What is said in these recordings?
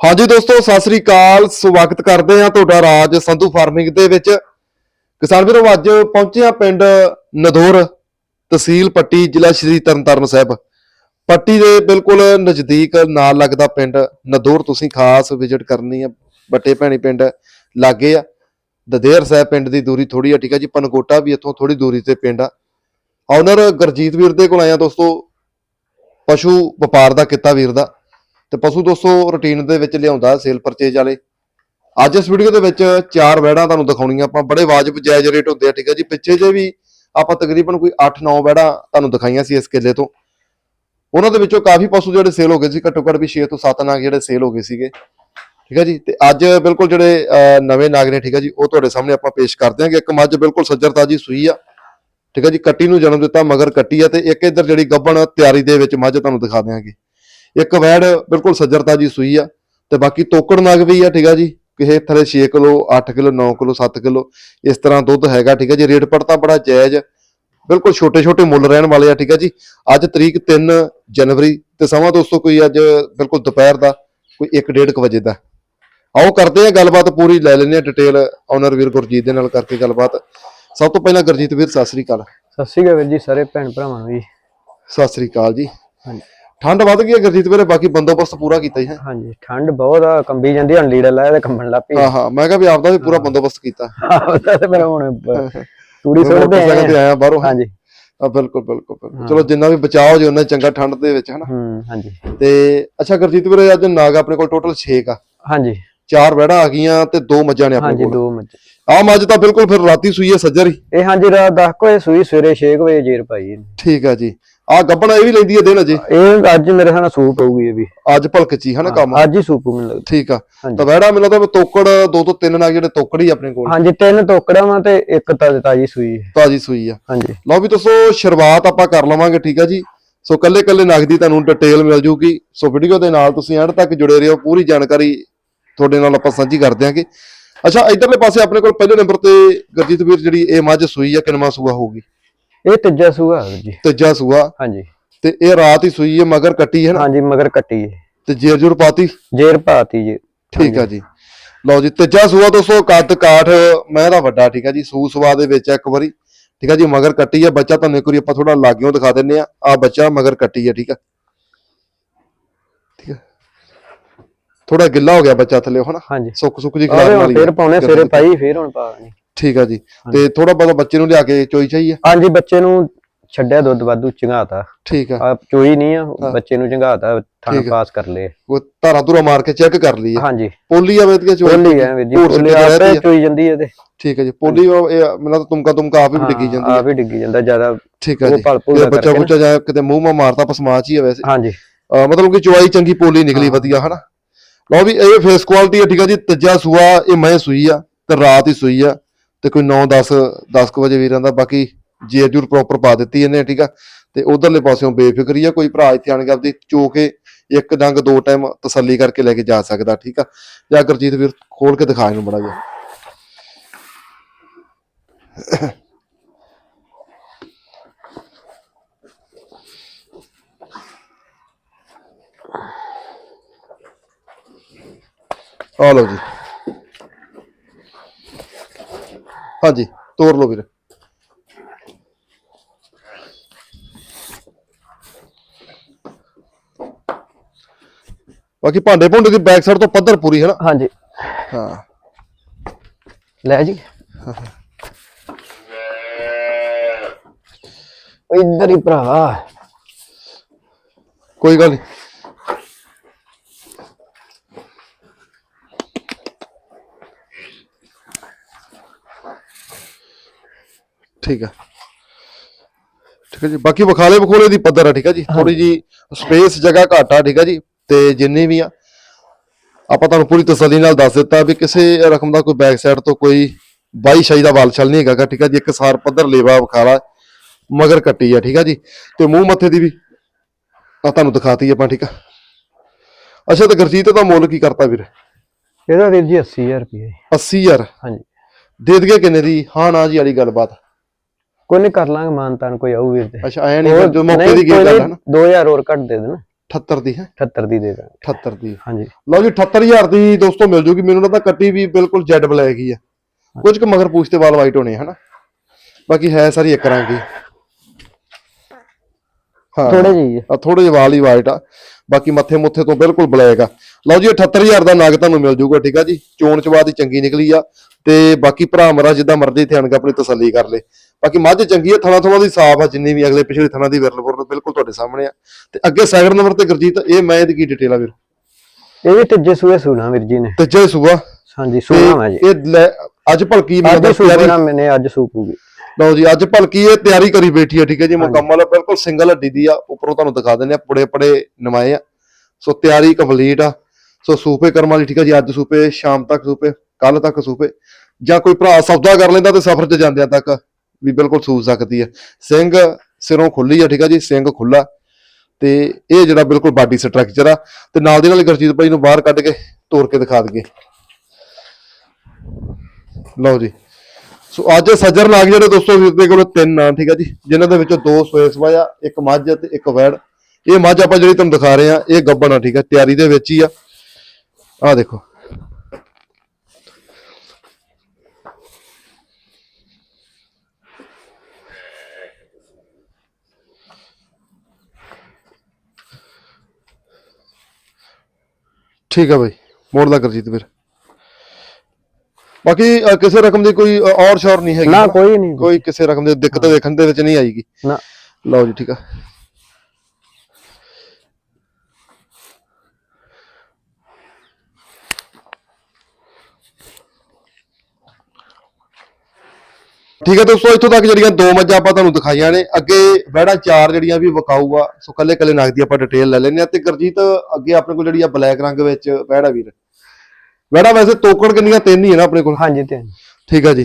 ਹਾਂਜੀ ਦੋਸਤੋ, ਸਤਿ ਸ੍ਰੀ ਅਕਾਲ। ਸਵਾਗਤ ਕਰਦੇ ਹਾਂ ਤੁਹਾਡਾ ਰਾਜ ਸੰਧੂ ਫਾਰਮਿੰਗ ਦੇ ਵਿੱਚ। ਕਿਸਾਨ ਵੀਰੋ, ਅੱਜ ਪਹੁੰਚੇ ਹਾਂ ਪਿੰਡ ਨਦੌਰ ਤਹਿਸੀਲ ਪੱਟੀ, ਜ਼ਿਲ੍ਹਾ ਸ਼੍ਰੀ ਤਰਨਤਾਰਨ ਸਾਹਿਬ। ਪੱਟੀ ਦੇ ਬਿਲਕੁਲ ਨਜ਼ਦੀਕ ਨਾਲ ਲੱਗਦਾ ਪਿੰਡ ਨਦੌਰ। ਤੁਸੀਂ ਖਾਸ ਵਿਜ਼ਿਟ ਕਰਨੀ ਹੈ ਬੱਟੇ ਭੈਣੀ ਪਿੰਡ ਲਾਗੇ ਆ। ਦਦੇਰ ਸਾਹਿਬ ਪਿੰਡ ਦੀ ਦੂਰੀ ਥੋੜੀ ਆ, ਠੀਕ ਆ ਜੀ। ਪਨਕੋਟਾ ਵੀ ਇੱਥੋਂ ਥੋੜੀ ਦੂਰੀ ਤੇ ਪਿੰਡ ਆ। ਆਨਰ ਗੁਰਜੀਤ ਵੀਰ ਦੇ ਕੋਲ ਆਇਆ ਦੋਸਤੋ, ਪਸ਼ੂ ਵਪਾਰ ਦਾ, ਕਿੱਤਾ ਵੀਰ ਦਾ। ਤੇ ਪਸ਼ੂ ਦੋਸਤੋ ਰੁਟੀਨ ਦੇ ਵਿੱਚ ਲਿਆਉਂਦਾ ਸੇਲ ਪਰਚੇਜ ਵਾਲੇ। ਅੱਜ ਇਸ ਵੀਡੀਓ ਦੇ ਵਿੱਚ ਚਾਰ ਵੈੜਾਂ ਤੁਹਾਨੂੰ ਦਿਖਾਉਣੀਆਂ। ਆਪਾਂ ਬੜੇ ਵਾਜਬ ਜਾਇਜ਼ ਰੇਟ ਹੁੰਦੇ ਆ ਠੀਕ ਹੈ ਜੀ? ਪਿੱਛੇ ਜੇ ਵੀ ਆਪਾਂ ਤਕਰੀਬਨ ਕੋਈ 8-9 ਵੈੜਾਂ ਤੁਹਾਨੂੰ ਦਿਖਾਈਆਂ ਸੀ ਇਸ ਕਿੱਲੇ ਤੋਂ। ਉਹਨਾਂ ਦੇ ਵਿੱਚੋਂ ਕਾਫੀ ਪਸ਼ੂ ਜਿਹੜੇ ਸੇਲ ਹੋ ਗਏ ਸੀ ਘੱਟੋ ਘੱਟ ਵੀ 6 ਤੋਂ 7 ਨਾਗ ਜਿਹੜੇ ਸੇਲ ਹੋ ਗਏ ਸੀਗੇ। ਠੀਕ ਹੈ ਜੀ? ਤੇ ਅੱਜ ਬਿਲਕੁਲ ਜਿਹੜੇ ਅਹ, ਨਵੇਂ ਨਾਗ ਨੇ ਠੀਕ ਹੈ ਜੀ? ਉਹ ਤੁਹਾਡੇ ਸਾਹਮਣੇ ਆਪਾਂ ਪੇਸ਼ ਕਰ ਦਿਆਂਗੇ। ਇੱਕ ਮੱਝ ਬਿਲਕੁਲ ਸੱਜਰ ਤਾਜੀ ਸੂਈ ਆ। ਠੀਕ ਹੈ ਜੀ? ਕੱਟੀ ਨੂੰ ਜਨਮ ਦਿੱਤਾ ਮਗਰ ਕੱਟੀ ਆ। ਤੇ ਇੱਕ ਇੱਧਰ ਜਿਹੜੀ ਗੱਬਣ ਤਿਆਰੀ ਦੇ ਵਿੱਚ ਮੱਝ ਤੁਹਾਨੂੰ ਦਿਖਾ ਦਿਆਂਗੇ। ਇੱਕ ਵੈੜ ਬਿਲਕੁਲ ਸੱਜਰਤਾ ਜੀ ਸੂਈ ਆ ਤੇ ਬਾਕੀ ਤੋਕੜ ਨਗ ਵੀ ਆ ਠੀਕ ਆ ਜੀ? ਕਿਸੇ ਥਲੇ 6 ਕਿਲੋ 8 ਕਿਲੋ 9 ਕਿਲੋ 7 ਕਿਲੋ ਇਸ ਤਰ੍ਹਾਂ ਦੁੱਧ ਹੈਗਾ ਠੀਕ ਆ ਜੀ? ਰੇਟ ਪੜਤਾ ਬੜਾ ਜਾਇਜ਼ ਬਿਲਕੁਲ ਛੋਟੇ ਛੋਟੇ ਮੁੱਲ ਰਹਿਣ ਵਾਲੇ ਆ ਠੀਕ ਆ ਜੀ? ਅੱਜ ਤਰੀਕ 3 ਜਨਵਰੀ ਤੇ ਸਮਾਂ ਦੋਸਤੋ ਕੋਈ ਅੱਜ ਬਿਲਕੁਲ ਦੁਪਹਿਰ ਦਾ ਕੋਈ 1:30 ਵਜੇ ਦਾ। ਆਓ ਕਰਦੇ ਆ ਗੱਲਬਾਤ ਪੂਰੀ ਲੈ ਲੈਂਦੇ ਆ ਡਿਟੇਲ ਓਨਰ ਵੀਰ ਗੁਰਜੀਤ ਦੇ ਨਾਲ ਕਰਕੇ ਗੱਲਬਾਤ। ਸਭ ਤੋਂ ਪਹਿਲਾਂ ਗੁਰਜੀਤ ਵੀਰ ਸਤਿ ਸ੍ਰੀ ਅਕਾਲ। ਸਤਿ ਸ਼੍ਰੀ ਅਕਾਲ ਵੀਰ ਜੀ ਸਾਰੇ ਭੈਣ ਭਰਾਵਾਂ ਨੂੰ ਜੀ ਸਤਿ ਸ੍ਰੀ ਅਕਾਲ ਜੀ। ਹਾਂਜੀ। ਠੰਡ ਵੱਧ ਗਈ ਹੈ ਗੁਰਜੀਤ ਵੀਰੇ ਬਾਕੀ ਬੰਦੋਬਸਤ ਪੂਰਾ ਕੀਤਾ ਹੀ ਹੈ? ਹਾਂਜੀ ਠੰਡ ਬਹੁਤ ਆ ਕੰਬੀ ਜਾਂਦੀ ਹੁਣ ਲੀੜਾ ਲਾਇਆ ਤੇ ਕੰਬਣ ਲੱਗ ਪਈ ਹਾਂ ਹਾਂ ਮੈਂ ਕਿਹਾ ਵੀ ਆਪਦਾ ਵੀ ਪੂਰਾ ਬੰਦੋਬਸਤ ਕੀਤਾ। ਉਹਦਾ ਤੇ ਮੇਰਾ ਹੁਣ ਤੂੜੀ ਆ। ਆਇਆ ਬਾਹਰੋਂ ਹਾਂਜੀ। ਆ ਬਿਲਕੁਲ ਬਿਲਕੁਲ ਬਿਲਕੁਲ। ਚਲੋ ਜਿੰਨਾ ਵੀ ਬਚਾਅ ਹੋ ਜੇ ਉਹਨਾਂ ਚੰਗਾ ਠੰਡ ਦੇ ਵਿੱਚ ਹਨਾ? ਹੂੰ ਹਾਂਜੀ। ਤੇ ਅੱਛਾ ਗੁਰਜੀਤ ਵੀਰੇ ਅੱਜ ਨਾਗ ਆਪਣੇ ਕੋਲ ਟੋਟਲ 6 ਆ। ਹਾਂਜੀ। ਚਾਰ ਵੜਾ ਆ ਗਈਆਂ ਤੇ ਦੋ ਮੱਝਾਂ ਨੇ ਆਪਣੇ ਹਾਂਜੀ ਕੋਲ। ਦੋ ਮੱਝ। ਆ ਮੱਝ ਤਾਂ ਬਿਲਕੁਲ ਫਿਰ ਰਾਤੀ ਸੂਈ ਹੈ ਸੱਜਰ ਹੀ। ਇਹ ਹਾਂਜੀ ਰਾਤ 10 ਵਜੇ ਸੂਈ ਸਵੇਰੇ 6 ਵਜੇ ਜੇਰ ਪਾਈ। ਠੀਕ ਆ ਜੀ। ਆ ਗੱਬਣ ਇਹ ਵੀ ਲੈਂਦੀ ਹੈ ਦਿਨ ਅਜੇ? ਇਹ ਅੱਜ ਮੇਰੇ ਸਾਨਾ ਸੂਪ ਪਊਗੀ ਇਹ ਵੀ। ਅੱਜ ਭਲਕਚੀ ਹਨਾ ਕੰਮ? ਅੱਜ ਹੀ ਸੂਪ ਮੈਨੂੰ ਲੱਗਦਾ। ਠੀਕ ਆ। ਤਾਂ ਵੜਾ ਮੈਨੂੰ ਵੀ ਤੋਕੜ ਦੋ ਤੋਂ ਤਿੰਨ ਨਾਗ ਜਿਹੜੇ ਤੋਕੜ ਹੀ ਆਪਣੇ ਕੋਲ। ਹਾਂਜੀ ਤਿੰਨ ਟੋਕੜਾਂ ਵਾ ਤੇ ਇੱਕ ਤਾਜ਼ੀ ਤਾਜੀ ਸੂਈ ਹੈ। ਤਾਜੀ ਸੂਈ ਆ। ਹਾਂਜੀ। ਲਓ ਵੀ ਦੋਸਤੋ ਸ਼ੁਰੂਆਤ ਆਪਾਂ ਕਰ ਲਵਾਂਗੇ ਠੀਕ ਆ ਜੀ? ਸੋ ਕੱਲੇ ਕੱਲੇ ਨਗ ਦੀ ਤੁਹਾਨੂੰ ਡਿਟੇਲ ਮਿਲ ਜੂਗੀ। ਸੋ ਵੀਡੀਓ ਦੇ ਨਾਲ ਤੁਸੀਂ ਐਂਡ ਤੱਕ ਜੁੜੇ ਰਹੋ। ਪੂਰੀ ਜਾਣਕਾਰੀ ਤੁਹਾਡੇ ਨਾਲ ਆਪਾਂ ਸਾਂਝੀ ਕਰ ਦਿਆਂਗੇ ਅੱਛਾ ਇਧਰਲੇ ਪਾਸੇ ਆਪਣੇ ਕੋਲ ਪਹਿਲੇ ਨੰਬਰ ਤੇ ਗੁਰਜੀਤ ਵੀਰ ਜਿਹੜੀ ਇਹ ਮੱਝ ਸੂਈ ਆ ਕਿੰਨਵਾਂ ਸੂਆ ਹੋਊਗੀ? ਇਹ ਤੀਜਾ ਸੂਆ ਹੈ ਵੀਰ ਜੀ। ਤੀਜਾ ਸੂਆ। ਹਾਂਜੀ। ਤੇ ਇਹ ਰਾਤ ਹੀ ਸੂਈ ਹੈ ਮਗਰ ਕੱਟੀ ਹੈ ਨਾ? ਹਾਂਜੀ ਮਗਰ ਕੱਟੀ ਹੈ। ਤੇ ਜੇਰ ਜੁਰ ਪਾਤੀ? ਜੇਰ ਪਾਤੀ ਜੀ। ਠੀਕ ਆ ਜੀ। ਲਓ ਜੀ ਤੀਜਾ ਸੂਆ ਦੋਸਤੋ ਕੱਦ ਕਾਠ ਮੈਂ ਦਾ ਵੱਡਾ ਠੀਕ ਆ ਜੀ। ਸੂ ਸਵਾ ਦੇ ਵਿੱਚ ਇੱਕ ਵਾਰੀ। ਠੀਕ ਆ ਜੀ ਮਗਰ ਕੱਟੀ ਆ ਬੱਚਾ ਤੁਹਾਨੂੰ ਇੱਕ ਵਾਰੀ ਆਪਾਂ ਥੋੜਾ ਲਾਗਿਓਂ ਦਿਖਾ ਦਿੰਨੇ ਆ। ਆ ਬੱਚਾ ਮਗਰ ਕੱਟੀ ਆ ਠੀਕ ਆ। ਠੀਕ ਆ। ਥੋੜਾ ਗਿੱਲਾ ਹੋ ਗਿਆ ਬੱਚਾ ਥੱਲੇ ਹਨਾ? ਹਾਂਜੀ। ਸੁੱਕ ਸੁੱਕ ਜੀ ਹੁਣ ਵਾਲੀ ਫੇਰ। ਪਾਉਣੇ ਸਵੇਰੇ ਪਾਈ ਫੇਰ ਹੁਣ ਪਾ ਦੇਣੀ। ਠੀਕ ਆ ਜੀ। ਤੇ ਥੋੜਾ ਬਹੁਤਾ ਬੱਚੇ ਨੂੰ ਲਿਆ ਕੇ ਚੋਈ ਚਾਹੀਏ ਹਾਂਜੀ ਬੱਚੇ ਨੂੰ ਛੱਡਿਆ ਦੁੱਧ ਵਾਧੂ ਚੰਗਾਤਾ। ਠੀਕ ਆ। ਆ ਚੋਈ ਨਹੀਂ ਆ ਬੱਚੇ ਨੂੰ ਚੰਗਾਤਾ ਥਾਂ ਠੀਕ ਆ। ਪਾਸ ਕਰ ਲਏ। ਉਹ ਧਾਰਾ ਧੁਰਾ ਮਾਰ ਕੇ ਚੈੱਕ ਕਰ ਲਈ ਆ। ਹਾਂਜੀ। ਪੋਲੀ ਆ ਵੇਦ ਕੇ ਚੋਈ? ਪੋਲੀ ਆ ਵੀਰ ਜੀ ਪੋਲੀ ਆਪੇ ਆ। ਚੋਈ ਜਾਂਦੀ ਹੈ ਤੇ। ਠੀਕ ਹੈ ਜੀ ਪੋਲੀ ਤਾਂ ਤੁਮਕਾ ਤੁਮਕਾ ਆਪ ਹੀ ਡਿੱਗੀ ਜਾਂਦੀ ਆ। ਹੈ ਵੀ ਡਿੱਗੀ ਜਾਂਦਾ ਜ਼ਿਆਦਾ ਠੀਕ ਹੈ ਜੀ। ਬੱਚਾ ਬੁੱਚਾ ਜਾਂ ਕਿਤੇ ਮੂੰਹ ਮਾ ਮਾਰਦਾ ਪਸਮਾਚ ਹੀ ਹੈ ਵੈਸੇ। ਹਾਂਜੀ। ਮਤਲਬ ਕਿ ਚੁਆਈ ਚੰਗੀ ਪੋਲੀ ਨਿਕਲੀ ਵਧੀਆ ਹਨਾ? ਲਓ ਵੀ ਇਹ ਫੇਸ ਕੁਆਲਿਟੀ ਹੈ ਠੀਕ ਹੈ ਜੀ ਤੀਜਾ ਸੂਆ ਇਹ ਮੈਂ ਸੂਈ ਆ ਤੇ ਰਾਤ ਹੀ ਸੂਈ ਆ। ਤੇ ਕੋਈ 9 10 10 ਕੁ ਵਜੇ ਵੀਰਾਂ ਦਾ ਬਾਕੀ ਜੇਰ ਪ੍ਰੋਪਰ ਪਾ ਦਿੱਤੀ ਇਹਨੇ, ਠੀਕ ਆ? ਤੇ ਉਧਰਲੇ ਪਾਸਿਓਂ ਬੇਫਿਕਰੀ ਆ, ਕੋਈ ਭਰਾ ਇੱਥੇ ਆਣ ਕੇ ਆਪਦੀ ਚੋ ਇੱਕ ਡੰਗ ਦੋ ਟਾਈਮ ਤਸੱਲੀ ਕਰਕੇ ਲੈ ਕੇ ਜਾ ਸਕਦਾ, ਠੀਕ ਆ? ਜਾਂ ਗੁਰਜੀਤ ਵੀਰ ਖੋਲ ਕੇ ਦਿਖਾ ਇਹਨੂੰ ਬੜਾ ਜਿਹਾ। ਆ ਲਓ ਜੀ। ਹਾਂਜੀ ਤੋੜ ਲਓ ਵੀਰ। ਬਾਕੀ ਭਾਂਡੇ ਭੁੰਡੇ ਦੀ ਬੈਕ ਸਾਈਡ ਤੋਂ ਪੱਧਰ ਪੂਰੀ ਹੈ ਨਾ? ਹਾਂਜੀ। ਹਾਂ। ਲੈ ਜੀ। ਇੱਧਰ ਹੀ ਭਰਾ। ਕੋਈ ਗੱਲ ਨਹੀਂ ਠੀਕ ਹੈ ਠੀਕ ਹੈ ਜੀ। ਬਾਕੀ ਵਿਖਾਲੇ ਵਿਖੋਲੇ ਦੀ ਪੱਧਰ ਆ ਠੀਕ ਹੈ ਜੀ। ਥੋੜੀ ਜੀ ਸਪੇਸ ਜਗ੍ਹਾ ਘੱਟ ਆ ਠੀਕ ਹੈ ਜੀ। ਤੇ ਜਿੰਨੀ ਵੀ ਆ ਆਪਾਂ ਤੁਹਾਨੂੰ ਪੂਰੀ ਤਸੱਲੀ ਨਾਲ ਦੱਸ ਦਿੱਤਾ ਵੀ ਕਿਸੇ ਰਕਮ ਦਾ ਕੋਈ ਬੈਕ ਸਾਈਡ ਤੋਂ ਕੋਈ ਬਾਈ ਸ਼ਾਈ ਦਾ ਵਾਲ ਛਲ ਨਹੀਂ ਹੈਗਾ ਠੀਕ ਹੈ ਜੀ। ਇੱਕ ਸਾਰ ਪੱਧਰ ਲੇਵਾ ਵਿਖਾਲਾ ਮਗਰ ਕੱਟੀ ਆ ਠੀਕ ਹੈ ਜੀ। ਤੇ ਮੂੰਹ ਮੱਥੇ ਦੀ ਵੀ ਆ ਤੁਹਾਨੂੰ ਦਿਖਾਤੀ ਆਪਾਂ ਠੀਕ ਆ। ਅੱਛਾ ਤੇ ਗੁਰਜੀਤ ਦਾ ਮੁੱਲ ਕੀ ਕਰਤਾ ਵੀਰ? ਇਹਦਾ ਵੀਰ ਜੀ 80000 ਰੁਪਏ 80000 ਹਾਂਜੀ। ਦੇ ਕਿੰਨੇ ਦੀ? ਹਾਂ ਨਾ ਜੀ ਵਾਲੀ ਗੱਲਬਾਤ। ਕੋਈ ਨਹੀਂ ਕਰ ਲਾਂਗੇ ਮਾਨਤਾਨ ਕੋਈ ਆਊ ਵੀਰ ਤੇ। ਅੱਛਾ ਐ ਨਹੀਂ ਜੋ ਮੌਕੇ ਦੀ ਗੱਲ ਹੈ ਨਾ। 2000 ਹੋਰ ਘੱਟ ਦੇ ਦੇਣਾ। 78 ਦੀ ਹੈ? 78 ਦੀ ਦੇ ਦਾਂਗੇ। 78 ਦੀ। ਹਾਂਜੀ। ਲਓ ਜੀ 78000 ਦੀ ਦੋਸਤੋ ਮਿਲ ਜੂਗੀ। ਮੈਨੂੰ ਲੱਗਦਾ ਕੱਟੀ ਵੀ ਬਿਲਕੁਲ ਜੈਡ ਬਲੈਕ ਹੀ ਆ। ਕੁਝ ਕੁ ਮਗਰ ਪੂਛ ਤੇ ਵਾਲ ਵਾਈਟ ਹੋਣੇ ਹਨਾ? ਬਾਕੀ ਹੈ ਸਾਰੀ ਇੱਕ ਰੰਗ ਦੀ। ਹਾਂ। ਥੋੜੇ ਜਿਹੀ ਆ। ਥੋੜੇ ਜਿਹੇ ਵਾਲ ਹੀ ਵਾਈਟ ਆ। ਬਾਕੀ ਮੱਥੇ ਮੁੱਥੇ ਤੋਂ ਬਿਲਕੁਲ ਬਲੈਕ ਆ। ਲਓ ਜੀ 78000 ਦਾ ਨਗ ਤੁਹਾਨੂੰ ਮਿਲ ਜੂਗਾ ਠੀਕ ਆ ਜੀ। ਚੋਣ ਚਵਾ ਦੀ ਚੰਗੀ ਨਿਕਲੀ ਆ ਤੇ ਬਾਕੀ ਭਰਾ ਮਰਾ ਜਿੱਦਾਂ ਮਰਜ਼ੀ ਧਿਆਨ ਕੇ ਆਪਣੀ ਤਸੱਲੀ ਕਰ ਲੇ। ਬਾਕੀ ਮੱਝ ਚੰਗੀ ਆ ਥਣਾ ਥਣਾ ਦੀ ਸਾਫ਼ ਆ ਜਿੰਨੀ ਵੀ ਅਗਲੇ ਪਿਛਲੇ ਥਣਾ ਦੀ ਵਿਰਲਪੁਰ ਬਿਲਕੁਲ ਤੁਹਾਡੇ ਸਾਹਮਣੇ ਆ। ਤੇ ਅੱਗੇ ਸੈਕਿੰਡ ਨੰਬਰ ਤੇ ਗੁਰਜੀਤ ਇਹ ਮੈਂ ਇਹਦੀ ਕੀ ਡਿਟੇਲ ਆ ਵੀਰ? ਇਹ ਵੀ ਤੀਜੇ ਸੂਏ ਸੂਣਾ ਵੀਰ ਜੀ ਨੇ। ਤੀਜੇ ਸੂਆ। ਹਾਂਜੀ ਤੇ ਸੂਣਾ ਵਾ ਜੀ। ਇਹ ਅੱਜ ਭਲਕੀ ਮਤਲਬ ਮੈਨੇ ਅੱਜ ਸੂਪੂਗੀ। ਲਓ ਜੀ ਅੱਜ ਭਲਕੀ ਇਹ ਤਿਆਰੀ ਕਰੀ ਬੈਠੀ ਹੈ ਠੀਕ ਹੈ ਜੀ ਮੁਕੰਮਲ ਆ, ਬਿਲਕੁਲ ਸਿੰਗਲ ਹੱਡੀ ਦੀ ਆ ਉੱਪਰੋਂ ਤੁਹਾਨੂੰ ਦਿਖਾ ਦਿੰਦੇ ਆ ਪੁੜੇ ਪੜੇ ਨਮਾਏ ਆ ਸੋ ਤਿਆਰੀ ਕੰਪਲੀਟ ਆ। ਸੋ ਸੂਪੇ ਕਰਮ ਵਾਲੀ ਠੀਕ ਹੈ ਜੀ ਅੱਜ ਸੂਪੇ ਸ਼ਾਮ ਤੱਕ ਸੂਪੇ ਕੱਲ ਤੱਕ ਸੂਪੇ ਜਾਂ ਕੋਈ ਭਰਾ ਸੌਦਾ ਕਰ ਲੈਂਦਾ ਤੇ ਸਫ਼ਰ 'ਚ ਜਾਂਦਿਆਂ ਤੱਕ ਵੀ ਬਿਲਕੁਲ ਸੂਝ ਸਕਦੀ ਹੈ ਸਿੰਘ ਸਿਰੋਂ ਖੁੱਲੀ ਆ ਠੀਕ ਹੈ ਜੀ ਸਿੰਘ ਖੁੱਲਾ ਤੇ ਇਹ ਜਿਹੜਾ ਬਿਲਕੁਲ ਬਾਡੀ ਸਟਰਕਚਰ ਆ ਤੇ ਨਾਲ ਦੀ ਨਾਲ ਗੁਰਜੀਤ ਭਾਈ ਨੂੰ ਬਾਹਰ ਕੱਢ ਕੇ ਤੋੜ ਕੇ ਦਿਖਾ ਦਈਏ। ਲਓ ਜੀ। ਸੋ ਅੱਜ ਸੱਜਰ ਨਾਗ ਜਿਹੜੇ ਦੋਸਤੋ ਵੀਰ ਦੇ ਕੋਲ ਤਿੰਨ ਨਾਂ ਠੀਕ ਆ ਜੀ। ਜਿਨ੍ਹਾਂ ਦੇ ਵਿੱਚੋਂ ਦੋ ਸੋਏ ਆ, ਇੱਕ ਮੱਝ ਤੇ ਇੱਕ ਵੈੜ। ਇਹ ਮੱਝ ਆਪਾਂ ਜਿਹੜੀ ਤੁਹਾਨੂੰ ਦਿਖਾ ਰਹੇ ਆ, ਇਹ ਗੱਬਣ ਆ, ਠੀਕ ਆ। ਤਿਆਰੀ ਦੇ ਵਿੱਚ ਹੀ ਆ। ਆਹ ਦੇਖੋ। ਠੀਕ ਆ ਬਾਈ ਮੋੜ ਦਾ ਕਰਜੀਤ ਵੀਰ। ਬਾਕੀ ਅ, ਕਿਸੇ ਰਕਮ ਦੀ ਕੋਈ ਅ, ਔਰ ਸ਼ੌਰ ਨਹੀਂ ਹੈਗੀ। ਨਾ ਕੋਈ ਨਹੀਂ। ਕੋਈ ਕਿਸੇ ਰਕਮ ਦੀ ਦਿੱਕਤ ਦੇਖਣ ਦੇ ਵਿੱਚ ਨਹੀਂ ਆਏਗੀ ਨਾ। ਲਓ ਜੀ ਠੀਕ ਆ। ਠੀਕ ਹੈ ਦੋਸਤੋ ਇੱਥੋਂ ਤੱਕ ਜਿਹੜੀਆਂ ਦੋ ਮੱਝਾਂ ਆਪਾਂ ਤੁਹਾਨੂੰ ਦਿਖਾਈਆਂ ਨੇ। ਅੱਗੇ ਵਹਿੜਾ ਚਾਰ ਜਿਹੜੀਆਂ ਵੀ ਵਿਕਾਊ ਆ ਸੋ ਕੱਲੇ ਕੱਲੇ ਨਗ ਦੀ ਆਪਾਂ ਡਿਟੇਲ ਲੈ ਲੈਂਦੇ ਆ ਤੇ ਗੁਰਜੀਤ ਅੱਗੇ ਆਪਣੇ ਕੋਲ ਜਿਹੜੀ ਆ ਬਲੈਕ ਰੰਗ ਵਿੱਚ ਵਹਿੜਾ ਵੀਰ। ਵਹਿੜਾ ਵੈਸੇ ਤੋਕੜ ਕਿੰਨੀਆਂ ਤਿੰਨ ਹੀ ਹੈ ਨਾ ਆਪਣੇ ਕੋਲ। ਹਾਂਜੀ ਤੇ ਠੀਕ ਆ ਜੀ।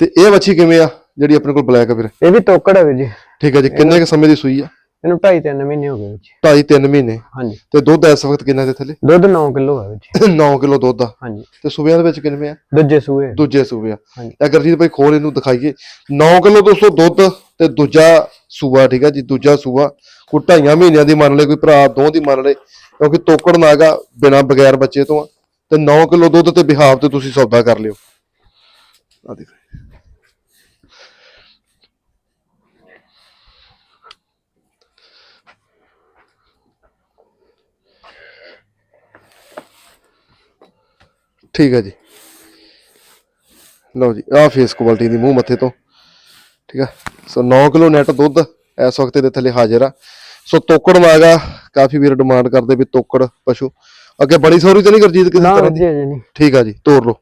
ਤੇ ਇਹ ਵੱਛੀ ਕਿਵੇਂ ਆ ਜਿਹੜੀ ਆਪਣੇ ਕੋਲ ਬਲੈਕ ਆ ਵੀਰ? ਇਹ ਵੀ ਤੋਕੜ ਹੈ ਵੀਰ ਜੀ। ਠੀਕ ਆ ਜੀ ਕਿੰਨੇ ਕੁ ਸਮੇਂ ਦੀ ਸੂਈ ਆ? ਇਹਨੂੰ ਢਾਈ ਤਿੰਨ ਮਹੀਨੇ ਹੋ ਗਏ ਜੀ ਢਾਈ ਤਿੰਨ ਮਹੀਨੇ। ਹਾਂਜੀ। ਤੇ ਦੁੱਧ ਇਸ ਵਕਤ ਕਿੰਨਾ ਦੇ ਥੱਲੇ? ਦੁੱਧ 9 ਕਿਲੋ ਵੀਰ ਜੀ 9 ਕਿਲੋ ਦੁੱਧ ਆ। ਹਾਂਜੀ। ਤੇ ਸੂਬਿਆਂ ਦੇ ਵਿੱਚ ਕਿੰਨੇ ਆ? ਦੂਜੇ ਸੂਏ ਦੂਜੇ ਸੂਬੇ ਆ। ਹਾਂਜੀ। ਇਹ ਗੁਰਜੀਤ ਭਾਈ ਖੋਲ ਇਹਨੂੰ ਦਿਖਾਈਏ। 9 ਕਿਲੋ ਦੋਸਤੋ ਦੁੱਧ ਤੇ ਦੂਜਾ ਸੂਆ ਠੀਕ ਆ ਜੀ ਦੂਜਾ ਸੂਆ। ਕੋਈ ਢਾਈਆਂ ਮਹੀਨਿਆਂ ਦੀ ਮੰਨ ਲੈ ਕੋਈ ਭਰਾ ਦੋ ਦੀ ਮੰਨ ਲੈ ਕਿਉਂਕਿ ਤੋਕੜ ਨਾਗਾ ਬਿਨਾ ਬਗੈਰ ਬੱਚੇ ਤੋਂ ਆ। ਤੇ 9 ਕਿਲੋ ਦੁੱਧ ਤੇ ਬਿਹਾਵ ਤੇ ਤੁਸੀਂ ਸੌਦਾ ਕਰ ਲਿਓ। ਆ ਦੇਖੋ। ਠੀਕ ਹੈ ਜੀ। ਲਓ ਜੀ ਆ ਫੇਸ ਕੁਆਲਿਟੀ ਦੀ ਮੂੰਹ ਮੱਥੇ ਤੋਂ। ਠੀਕ ਆ। ਸੋ 9 ਕਿਲੋ ਨੈਟ ਦੁੱਧ ਇਸ ਵਕਤ ਦੇ ਥੱਲੇ ਹਾਜ਼ਰ ਆ। ਸੋ ਤੋਕੜ ਮਾਗਾ ਕਾਫੀ ਵੀਰ ਡਿਮਾਂਡ ਕਰਦੇ ਵੀ ਤੋਕੜ ਪਸ਼ੂ। ਅੱਗੇ ਬੜੀ ਸੌਰੀ ਤੇ ਨਹੀਂ ਗੁਰਜੀਤ ਕਿਸੇ ਨਾ ਤਰ੍ਹਾਂ ਦੀ? ਜੀ ਨਹੀਂ। ਠੀਕ ਆ ਜੀ ਤੋੜ ਲਓ।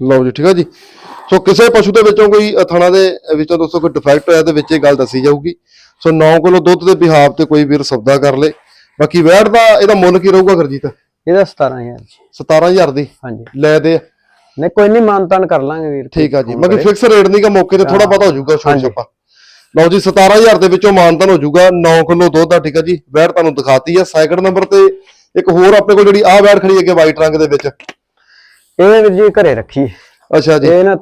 ਲਓ ਜੀ ਠੀਕ ਆ ਜੀ। ਸੋ ਕਿਸੇ ਪਸ਼ੂ ਦੇ ਵਿੱਚੋਂ ਕੋਈ ਅ, ਥਣਾ ਦੇ ਵਿੱਚੋਂ ਦੋਸਤੋ ਕੋਈ ਡਿਫੈਕਟ ਹੋਇਆ ਤੇ ਵਿੱਚ ਇਹ ਗੱਲ ਦੱਸੀ ਜਾਊਗੀ। ਸੋ 9 ਕਿਲੋ ਦੁੱਧ ਦੇ ਬਿਹਾਵ ਤੇ ਕੋਈ ਵੀਰ ਸੌਦਾ ਕਰ ਲੇ। ਬਾਕੀ ਵੈੜ ਦਾ ਇਹਦਾ ਮੁੱਲ ਕੀ ਰਹੂਗਾ ਗੁਰਜੀਤ ਇਹਦਾ 17000 ਜੀ। 17000 ਦੀ? ਹਾਂਜੀ। ਲੈ ਦੇ। ਨਹੀਂ ਕੋਈ ਨਹੀਂ ਮਾਨਤਾਨ ਕਰ ਲਾਂਗੇ ਵੀਰ। ਠੀਕ ਆ ਜੀ। ਮਗਰ ਫਿਕਸ ਰੇਟ ਨਹੀਂ ਗਾ ਮੌਕੇ ਤੇ ਥੋੜਾ ਪਤਾ ਹੋ ਜਾਊਗਾ ਛੋਟ। ਛੱਪਾ ਲਓ ਜੀ 17000 ਦੇ ਵਿੱਚੋਂ ਮਾਨਤਨ ਹੋ ਜਾਊਗਾ 9 ਕਿਲੋ ਦੁੱਧ ਆ ਠੀਕ ਆ ਜੀ। ਵੈੜ ਤੁਹਾਨੂੰ ਦਿਖਾਤੀ ਆ ਸੈਕਿੰਡ ਨੰਬਰ ਤੇ ਇੱਕ ਹੋਰ ਆਪਣੇ ਕੋਲ ਜਿਹੜੀ ਆ ਵੈੜ ਖੜੀ ਹੈਗੀ ਵਾਈਟ ਰੰਗ ਦੇ ਵਿੱਚ। ਇਹ ਵੀਰ ਜੀ ਘਰੇ ਰੱਖੀ। ਅੱਛਾ ਜੀ। ਇਹ ਨਾ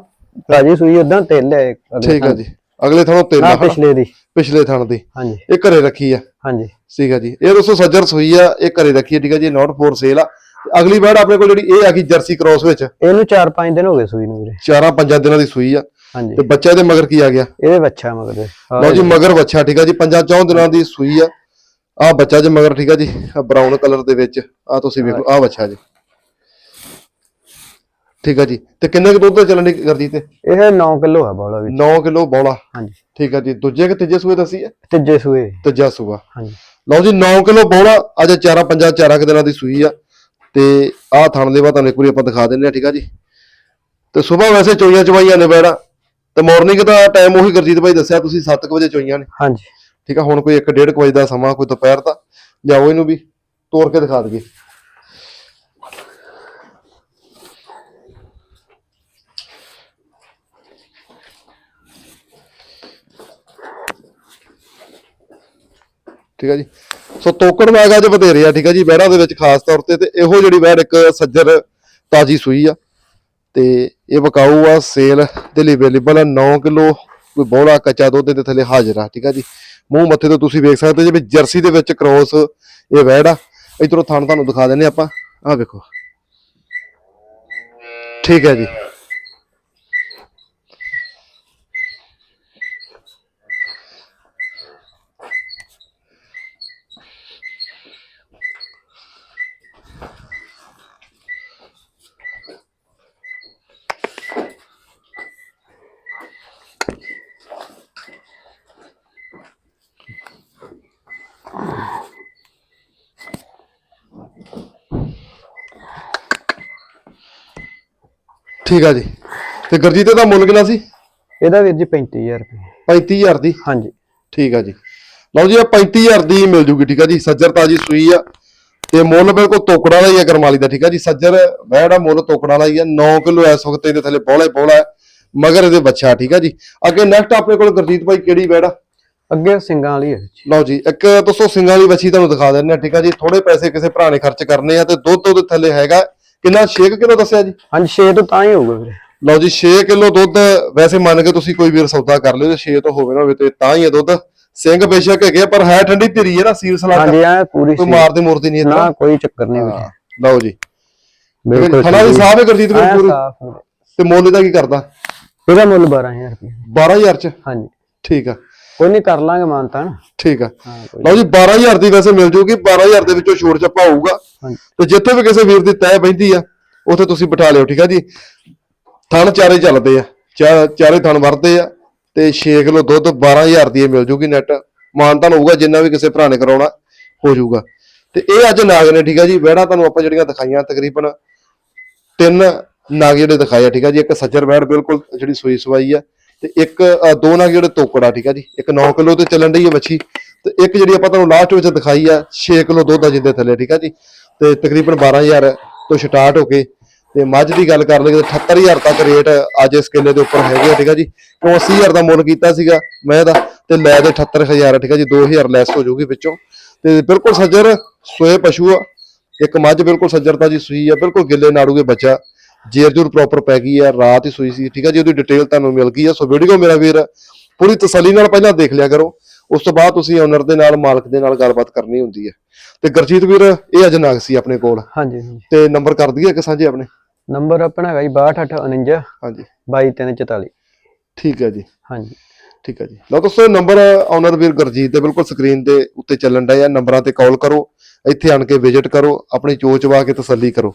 ਤਾਜੀ ਸੂਈ ਉਦਾਂ ਤੇਲ ਹੈ ਠੀਕ ਆ ਜੀ। ਅਗਲੇ ਤਿੰਨ ਨਾ ਆ? ਪਿਛਲੇ ਦੀ। ਪਿਛਲੇ ਥਾਣ ਦੀ ਹਾਂਜੀ। ਇਹ ਘਰੇ ਰੱਖੀ ਆ। ਹਾਂਜੀ। ਠੀਕ ਆ ਜੀ। ਇਹ ਦੋਸਤੋ ਸੱਜਰ ਸੂਈ ਆ ਇਹ ਘਰੇ ਰੱਖੀ ਆ ਠੀਕ ਆ ਜੀ ਨਾਟ ਫੋਰ ਸੇਲ ਆ। ਅਗਲੀ ਵੈੜ ਆਪਣੇ ਕੋਲ ਜਿਹੜੀ ਇਹ ਆ ਗਈ ਜਰਸੀ ਕ੍ਰੋਸ ਵਿੱਚ। ਇਹਨੂੰ 4-5 ਦਿਨ ਹੋ ਗਏ ਸੂਈ ਨੂੰ ਵੀਰੇ। ਚਾਰਾਂ ਪੰਜਾਂ ਦਿਨਾਂ ਦੀ ਸੂਈ ਆ। ਹਾਂਜੀ। ਤੇ ਬੱਚਾ ਇਹਦੇ ਮਗਰ ਕੀ ਆ ਗਿਆ? ਇਹਦੇ ਬੱਚਾ ਮਗਰ ਲਓ ਜੀ ਮਗਰ ਬੱਚਾ ਠੀਕ ਆ ਜੀ ਪੰਜਾਂ ਚੌਂ ਦਿਨਾਂ ਦੀ ਸੂਈ ਆ। ਆ ਬੱਚਾ ਜੇ ਮਗਰ ਠੀਕ ਆ ਜੀ ਆ ਬਰਾਊਨ ਕਲਰ ਦੇ ਵਿੱਚ। ਆ ਤੁਸੀਂ ਵੇਖੋ ਆ ਬੱਚਾ ਜੀ। ਠੀਕ ਆ ਜੀ। ਤੇ ਕਿੰਨੇ ਕੁ ਦੁੱਧ ਦਾ ਚੱਲਣ ਦੀ ਕਰਦੀ ਤੇ? ਇਹ 9 ਕਿਲੋ ਆ ਬੋਲਾ ਵੀ 9 ਕਿਲੋ ਬੌਲਾ। ਹਾਂਜੀ। ਠੀਕ ਆ ਜੀ। ਦੂਜੇ ਕਿ ਤੀਜੇ ਸੂਏ ਦੱਸੀ ਆ? ਤੀਜੇ ਸੂਏ। ਤੀਜਾ ਸੂਆ। ਹਾਂਜੀ। ਲਓ ਜੀ 9 ਕਿਲੋ ਬੌਲਾ। ਅੱਜ ਚਾਰਾਂ ਪੰਜਾਂ ਚਾਰਾਂ ਕੁ ਦਿਨਾਂ ਦੀ ਸੂਈ ਆ। ਤੇ ਆਹ ਥਣ ਦੇ ਬਾਅਦ ਤੁਹਾਨੂੰ ਇੱਕ ਵਾਰੀ ਆਪਾਂ ਦਿਖਾ ਦਿੰਦੇ ਆ ਠੀਕ ਆ ਜੀ। ਤੇ ਸਵੇਰ ਵੈਸੇ ਚੋਈਆਂ ਚਵਾਈਆਂ ਨੇ ਬੈੜਾ। ਤੇ ਮਾਰਨਿੰਗ ਦਾ ਟਾਈਮ ਉਹੀ ਗੁਰਜੀਤ ਭਾਈ ਦੱਸਿਆ ਤੁਸੀਂ 7 ਵਜੇ ਚੋਈਆਂ ਨੇ। ਹਾਂਜੀ। ਠੀਕ ਆ ਹੁਣ ਕੋਈ 1:30 ਵਜੇ ਦਾ ਸਮਾਂ ਕੋਈ ਦੁਪਹਿਰ ਦਾ। ਲਿਆਓ ਇਹਨੂੰ ਵੀ। ਤੋੜ ਕੇ ਦਿਖਾ ਦਈਏ। ਠੀਕ ਆ ਜੀ? ਸੋ ਤੋਕੜ ਨਾਗ ਅੱਜ ਵਧੇਰੇ ਆ, ਠੀਕ ਆ ਜੀ, ਵਹਿੜਾਂ ਦੇ ਵਿੱਚ ਖਾਸ ਤੌਰ ਤੇ ਤੇ ਇਹੋ ਜਿਹੜੀ ਵਹਿੜ ਇੱਕ ਸੱਜਰ ਤਾਜੀ ਸੂਈ ਆ। ਤੇ ਇਹ ਵਿਕਾਊ ਆ, ਸੇਲ ਦੇ ਲਈ ਅਵੇਲੇਬਲ ਆ 9 ਕਿਲੋ, ਕੋਈ ਬੋਲਾ ਕੱਚਾ ਦੁੱਧ ਦੇ ਥੱਲੇ ਹਾਜ਼ਰ ਆ, ਠੀਕ ਆ ਜੀ। ਮੂੰਹ ਮੱਥੇ ਤੋਂ ਤੁਸੀਂ ਵੇਖ ਸਕਦੇ ਜਿਵੇਂ ਜਰਸੀ ਦੇ ਵਿੱਚ ਕ੍ਰੋਸ ਇਹ ਵਹਿੜ ਆ। ਇਧਰੋਂ ਥਣ ਤੁਹਾਨੂੰ ਦਿਖਾ ਦਿੰਨੇ ਆਪਾਂ। ਆਹ ਵੇਖੋ। ਠੀਕ ਹੈ ਜੀ। ਠੀਕ ਆ ਜੀ। ਤੇ ਗਰਜੀਤੇ ਦਾ ਮੁੱਲ ਕਿੰਨਾ ਸੀ? ਇਹਦਾ ਵੀਰ ਜੀ 35000 ਰੁਪਏ। 35000 ਦੀ? ਹਾਂਜੀ। ਠੀਕ ਆ ਜੀ। ਲਓ ਜੀ ਇਹ 35000 ਦੀ ਮਿਲ ਜੂਗੀ ਠੀਕ ਆ ਜੀ। ਸੱਜਰ ਤਾਜੀ ਸੂਈ ਆ। ਤੇ ਮੁੱਲ ਬਿਲਕੁਲ ਤੋਕੜਾ ਵਾਲਾ ਹੀ ਆ ਕਰਮਾਲੀ ਦਾ ਠੀਕ ਆ ਜੀ। ਸੱਜਰ ਵਹਿੜਾ ਮੁੱਲ ਤੋਕੜਾ ਵਾਲਾ ਹੀ ਆ 9 ਕਿਲੋ ਇਸ ਵਕਤ ਇਹਦੇ ਥੱਲੇ ਬੋਲਾ ਬੋਲਾ ਮਗਰ ਇਹਦੇ ਬੱਚਾ ਠੀਕ ਆ ਜੀ। ਅੱਗੇ ਨੈਕਸਟ ਆਪਣੇ ਕੋਲ ਗੁਰਜੀਤ ਭਾਈ ਕਿਹੜੀ ਵਹਿੜਾ ਅੱਗੇ ਸਿੰਘਾਂ ਵਾਲੀ ਹੈ ਜੀ। ਲਓ ਜੀ ਇੱਕ ਦੋਸਤੋ ਸਿੰਘਾਂ ਵਾਲੀ ਵੱਛੀ ਤੁਹਾਨੂੰ ਦਿਖਾ ਦਿੰਦੇ ਆ ਠੀਕ ਆ ਜੀ। ਥੋੜੇ ਪੈਸੇ ਕਿਸੇ ਭਰਾ ਨੇ ਖਰਚ ਕਰਨੇ ਆ ਤੇ ਦੁੱਧ ਉਹਦੇ ਥੱਲੇ ਹੈਗਾ। ਕਿੰਨਾ 6 ਕਿਲੋ ਦੱਸਿਆ ਜੀ? ਹਾਂਜੀ 6 ਤੋਂ ਤਾਂ ਹੀ ਹੋਊਗਾ ਵੀਰੇ। ਲਓ ਜੀ 6 ਕਿਲੋ ਦੁੱਧ ਵੈਸੇ ਮੰਨ ਕੇ ਤੁਸੀਂ ਕੋਈ ਵੀਰ ਸੌਦਾ ਕਰ ਲਿਓ ਤੇ 6 ਤੋਂ ਹੋਵੇ ਨਾ ਹੋਵੇ ਤੇ ਤਾਂ ਹੀ ਇਹ ਦੁੱਧ। ਸਿੰਘ ਬੇਸ਼ੱਕ ਹੈਗੇ ਪਰ ਹੈ ਠੰਡੀ ਧੀਰੀ ਹੈ ਨਾ ਸੀਲ ਸਲਾਕ ਹਾਂਜੀ ਆ ਪੂਰੀ ਕੋਈ ਮਾਰਦੇ ਮੁਰਦੀ ਨਹੀਂ ਨਾ ਇਤਨਾ ਕੋਈ ਚੱਕਰ ਨਹੀਂ ਵੀਰੇ। ਲਓ ਜੀ। ਬਿਲਕੁਲ ਫਲਾ ਵੀ। ਸਾਫ਼ ਹੈ ਗੁਰਜੀਤ ਵੀਰ ਪੂਰੀ। ਤੇ ਮੁੱਲ ਇਹਦਾ ਕੀ ਕਰਦਾ? ਇਹਦਾ ਮੁੱਲ 12000 ਰੁਪਏ 12000 ਚ? ਹਾਂਜੀ। ਠੀਕ ਆ। ਕੋਈ ਨਹੀਂ ਕਰ ਲਾਂਗੇ ਮਾਨਤਾ ਨਾ ਠੀਕ ਆ। ਹਾਂ ਕੋਈ ਲਓ ਜੀ 12000 ਦੀ ਵੈਸੇ ਮਿਲ ਜੂਗੀ 12000 ਦੇ ਵਿੱਚੋਂ ਛੋੜ ਚੱਪਾ ਹੋਊਗਾ ਹਾਂਜੀ। ਤੇ ਜਿੱਥੇ ਵੀ ਕਿਸੇ ਵੀਰ ਦੀ ਤੈਅ ਬੈਂਦੀ ਆ ਉੱਥੇ ਤੁਸੀਂ ਬਿਠਾ ਲਿਓ ਠੀਕ ਆ ਜੀ। ਥਣ ਚਾਰੇ ਚੱਲਦੇ ਆ ਚਾ- ਚਾਰੇ ਥਣ ਵਰਦੇ ਆ ਤੇ 6 ਕਿਲੋ ਦੁੱਧ 12000 ਦੀ ਇਹ ਮਿਲ ਜੂਗੀ ਨੈਟ ਮਾਨਤਾਨ ਹੋਊਗਾ ਜਿੰਨਾ ਵੀ ਕਿਸੇ ਭਰਾ ਨੇ ਕਰਾਉਣਾ ਹੋ ਜਾਊਗਾ। ਤੇ ਇਹ ਅੱਜ ਨਾਗ ਨੇ ਠੀਕ ਆ ਜੀ ਵਹਿੜਾ ਤੁਹਾਨੂੰ ਆਪਾਂ ਜਿਹੜੀਆਂ ਦਿਖਾਈਆਂ ਤਕਰੀਬਨ ਤਿੰਨ ਨਾਗ ਜਿਹੜੇ ਦਿਖਾਏ ਆ ਠੀਕ ਆ ਜੀ। ਇੱਕ ਸੱਜਰ ਵਹਿੜ ਬਿਲਕੁਲ ਜਿਹੜੀ ਸੂਈ ਸਵਾਈ ਆ ਤੇ ਇੱਕ ਦੋ ਨਾਗ ਜਿਹੜੇ ਤੋਕੜਾ, ਠੀਕ ਆ ਜੀ? ਇੱਕ 9 ਕਿਲੋ ਤੇ ਚੱਲਣ ਡਈ ਹੈ ਵੱਛੀ ਤੇ ਇੱਕ ਜਿਹੜੀ ਆਪਾਂ ਤੁਹਾਨੂੰ ਲਾਸਟ ਵਿੱਚ ਦਿਖਾਈ ਆ 6 ਕਿਲੋ ਦੁੱਧ ਆ ਜਿੰਦੇ ਥੱਲੇ, ਠੀਕ ਆ ਜੀ? ਤੇ ਤਕਰੀਬਨ 12000 ਤੋਂ ਸਟਾਰਟ ਹੋ ਕੇ ਤੇ ਮੱਝ ਦੀ ਗੱਲ ਕਰ ਲਈਏ 78000 ਤੱਕ ਰੇਟ ਅੱਜ ਇਸ ਕਿੱਲੇ ਦੇ ਉੱਪਰ ਹੈਗੇ ਆ, ਠੀਕ ਆ ਜੀ? ਕਿਉਂ 80000 ਦਾ ਮੁੱਲ ਕੀਤਾ ਸੀਗਾ ਮੈਂ ਦਾ ਤੇ ਲੈ ਦੇ 78000 ਠੀਕ ਆ ਜੀ? 2000 ਲੈਸ ਹੋ ਜਾਊਗੀ ਵਿੱਚੋਂ। ਤੇ ਬਿਲਕੁਲ ਸੱਜਰ ਸੋਏ ਪਸ਼ੂ ਆ। ਇੱਕ ਮੱਝ ਬਿਲਕੁਲ ਸੱਜਰਤਾ ਜੀ ਸੂਈ ਆ, ਬਿਲਕੁਲ ਗਿੱਲੇ ਨਾੜੂਗੇ ਬੱਚਾ। ਜੇਰ ਜੂਰ ਪ੍ਰੋਪਰ ਪੈ ਗਈ ਆ ਰਾਤ ਹੀ ਸੂਈ ਸੀ। ਠੀਕ ਆ ਜੀ ਉਹਦੀ ਡਿਟੇਲ ਤੁਹਾਨੂੰ ਮਿਲ ਗਈ ਆ। ਸੋ ਵੀਡੀਓ ਮੇਰਾ ਵੀਰ ਪੂਰੀ ਤਸੱਲੀ ਨਾਲ ਪਹਿਲਾਂ ਦੇਖ ਲਿਆ ਕਰੋ। ਉਸ ਤੋਂ ਬਾਅਦ ਤੁਸੀਂ ਓਨਰ ਦੇ ਨਾਲ ਮਾਲਕ ਦੇ ਨਾਲ ਗੱਲਬਾਤ ਕਰਨੀ ਹੁੰਦੀ ਹੈ ਤੇ ਗੁਰਜੀਤ ਵੀਰ ਇਹ ਅੱਜ ਨਾਗ ਸੀ ਆਪਣੇ ਕੋਲ। ਹਾਂਜੀ ਹਾਂਜੀ। ਤੇ ਨੰਬਰ ਕਰ ਦਈਏ ਕਿ ਸਾਂਝੇ ਆਪਣੇ? ਨੰਬਰ ਆਪਣਾ ਹੈਗਾ ਜੀ 6249 ਹਾਂਜੀ। 22344 ਠੀਕ ਹੈ ਜੀ। ਹਾਂਜੀ। ਠੀਕ ਹੈ ਜੀ। ਲਓ ਦੋਸਤੋ ਨੰਬਰ ਓਨਰ ਵੀਰ ਗੁਰਜੀਤ ਦੇ ਬਿਲਕੁਲ ਸਕਰੀਨ ਦੇ ਉੱਤੇ ਚੱਲਣ ਡਿਆ ਆ। ਨੰਬਰਾਂ ਤੇ ਕਾਲ ਕਰੋ। ਇੱਥੇ ਆਣ ਕੇ ਵਿਜ਼ਿਟ ਕਰੋ। ਆਪਣੀ ਚੋਚ ਵਾ ਕੇ ਤਸੱਲੀ ਕਰੋ।